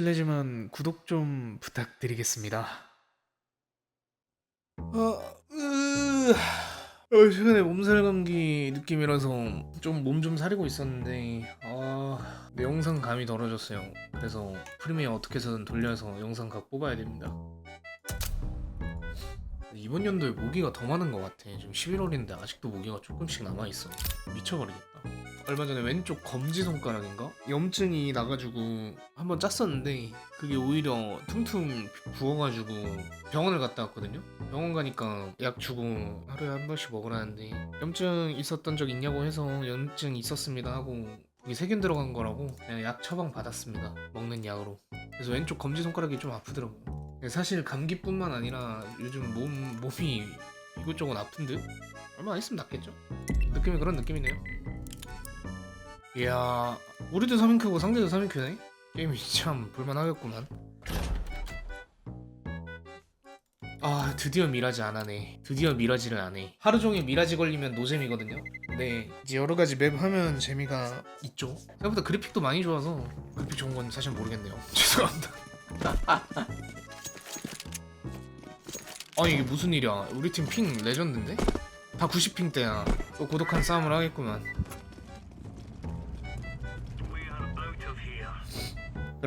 실례지만 구독 좀 부탁드리겠습니다. 어, 으... 어, 최근에 몸살 감기 느낌이라서 좀 몸 좀 사리고 있었는데 아, 내 영상 감이 덜어졌어요. 그래서 프리미어 어떻게 해서든 돌려서 영상 각 뽑아야 됩니다. 이번 연도에 모기가 더 많은 것 같아. 지금 11월인데 아직도 모기가 조금씩 남아 있어. 미쳐버리겠다. 얼마 전에 왼쪽 검지 손가락인가 염증이 나가지고 한번 짰었는데 그게 오히려 퉁퉁 부어가지고 병원을 갔다 왔거든요. 병원 가니까 약 주고 하루에 한 번씩 먹으라는데 염증 있었던 적 있냐고 해서 염증 있었습니다 하고 거기 세균 들어간 거라고 그냥 약 처방 받았습니다. 먹는 약으로. 그래서 왼쪽 검지 손가락이 좀 아프더라고요. 사실 감기뿐만 아니라 요즘 몸 몸이 이것저것 아픈 듯 얼마 안 있으면 낫겠죠? 느낌이 그런 느낌이네요. 이야, 우리도 3인큐고 상대도 3인큐네? 게임이 참 볼만하겠구만. 아, 드디어 미라지 안 하네. 드디어 미라지를 안 해. 하루 종일 미라지 걸리면 노잼이거든요. 근데 이제 여러 가지 맵 하면 재미가 있죠. 생각보다 그래픽도 많이 좋아서 그래픽 좋은 건 사실 모르겠네요. 죄송합니다. 아니 이게 무슨 일이야? 우리 팀 핑 레전드인데? 다 90핑대야. 또 고독한 싸움을 하겠구만.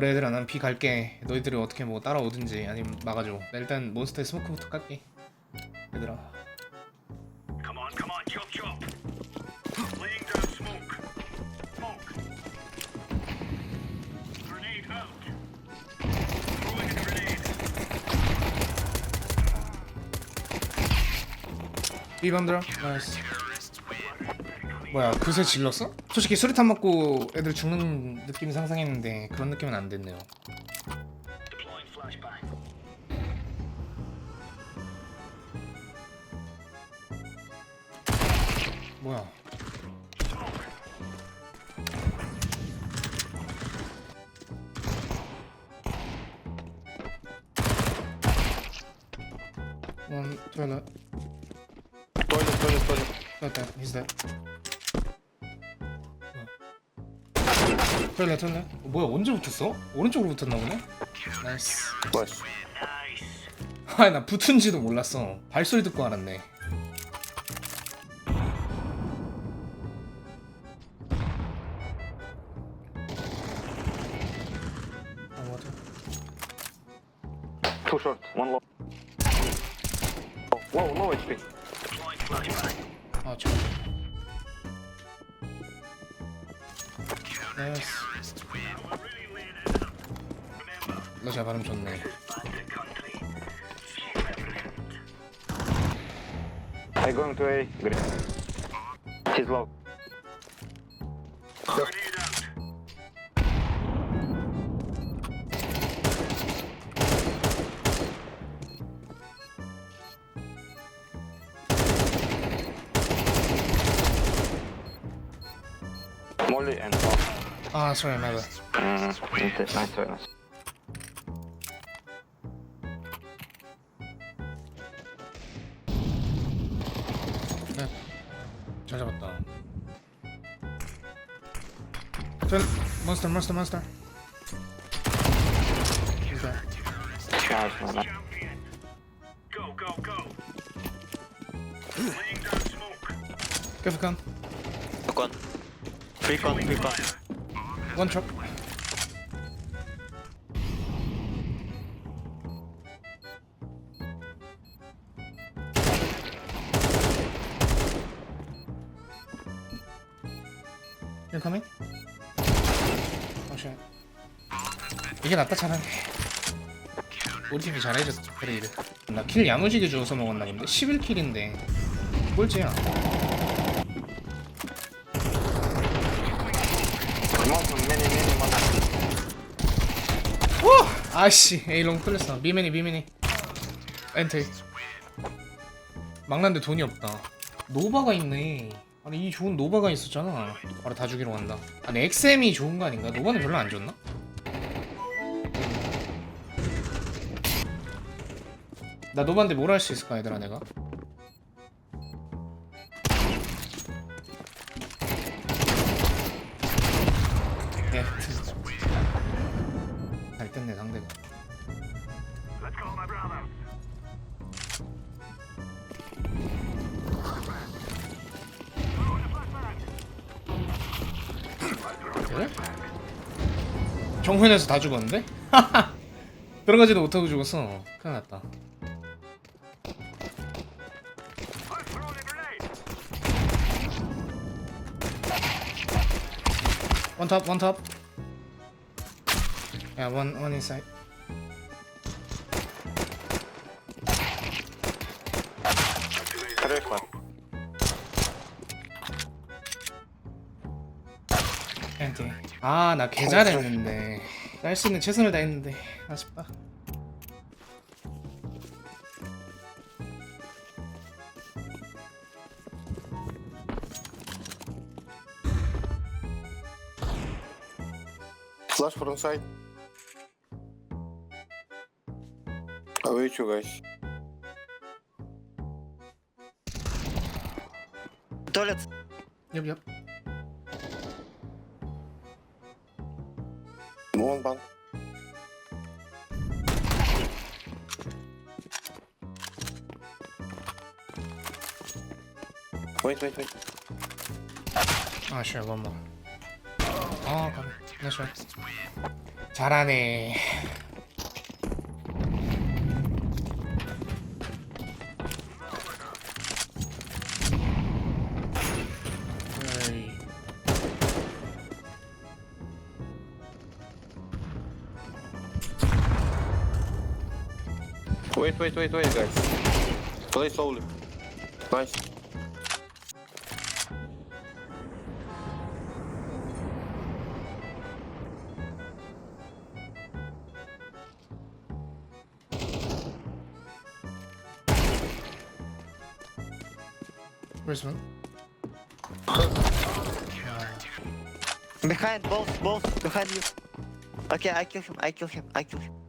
그래 얘들아 난비 갈게 너희들이 어떻게 뭐 따라오든지 아니면 막아줘 나 일단 몬스터의 스모크부터 깔게 얘들아 grenade. 비밤들아 나이스 뭐야 그새 질렀어? 솔직히 수리탄 맞고 애들 죽는 느낌 상상했는데 그런 느낌은 안 됐네요. 뭐야 원 toilet Toilet, toilet, toilet. Got that. He's dead. 토일렛 토일렛 어, 뭐야 언제 붙었어? 오른쪽으로 붙었나 보네? 나이스 Flash. Nice. 아나 붙은지도 몰랐어 발소리 듣고 알았네 아 맞아 Two short, one low. Oh, low, low HP. 아 저. 나이스 country. Few everything. I going to A. Green. He's low. Molly and off. 아 sorry my bad Mm, nice, nice, 잘 잡았다. 전 몬스터 몬스터 몬스터. 이거 Nice, man. nice. Champion. Go, go, go. Laying down smoke. 깨끗한 Con. Free con, free con. 원첩. You coming? 어, 쉣. 이게 낫다 차라리. 우리 팀이 잘해줬어. 그래 이래. 나킬 야무지게 주워서 먹었나 본데 11킬인데 꼴찌야. Man. 아씨 A롱 틀렸어 미미니 미미니 엔트 막는데 돈이 없다 노바가 있네 아니 이 좋은 노바가 있었잖아 바로 다 죽이러 간다 아니 XM이 좋은 거 아닌가? 노바는 별로 안 좋나? 나 노바인데 뭘 할 수 있을까 얘들아 내가? 예. 잘잘 뗐네 상대가 그래? 정훈에서 다 죽었는데? 들어가지도 못하고 죽었어 큰일 났다. 원탑 원탑 야원 원 인사이드 엔티 아나 개 잘했는데 날 수 있는 최선을 다했는데 아쉽다 Flash for inside. I wait you guys. Toilet. 엽엽 One ban. Wait, wait, wait. 아 쉐어 원more 아 가비 나이스 잘하네 Wait, wait, wait, wait, guys. Play slowly. Nice. Where's one? Behind, both, both, behind you. Okay, I kill him, I kill him, I kill him.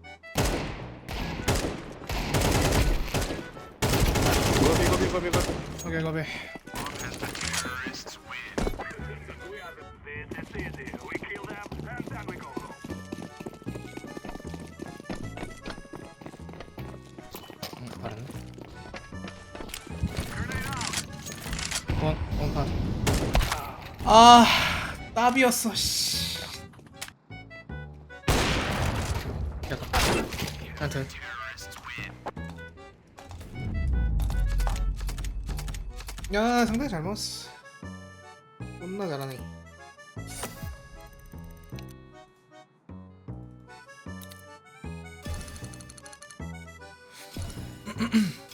응, 빠르네 원, 원판. 아 따비였어 씨. 약간 하여튼 야 상당히 잘 먹었어. 존나 잘하네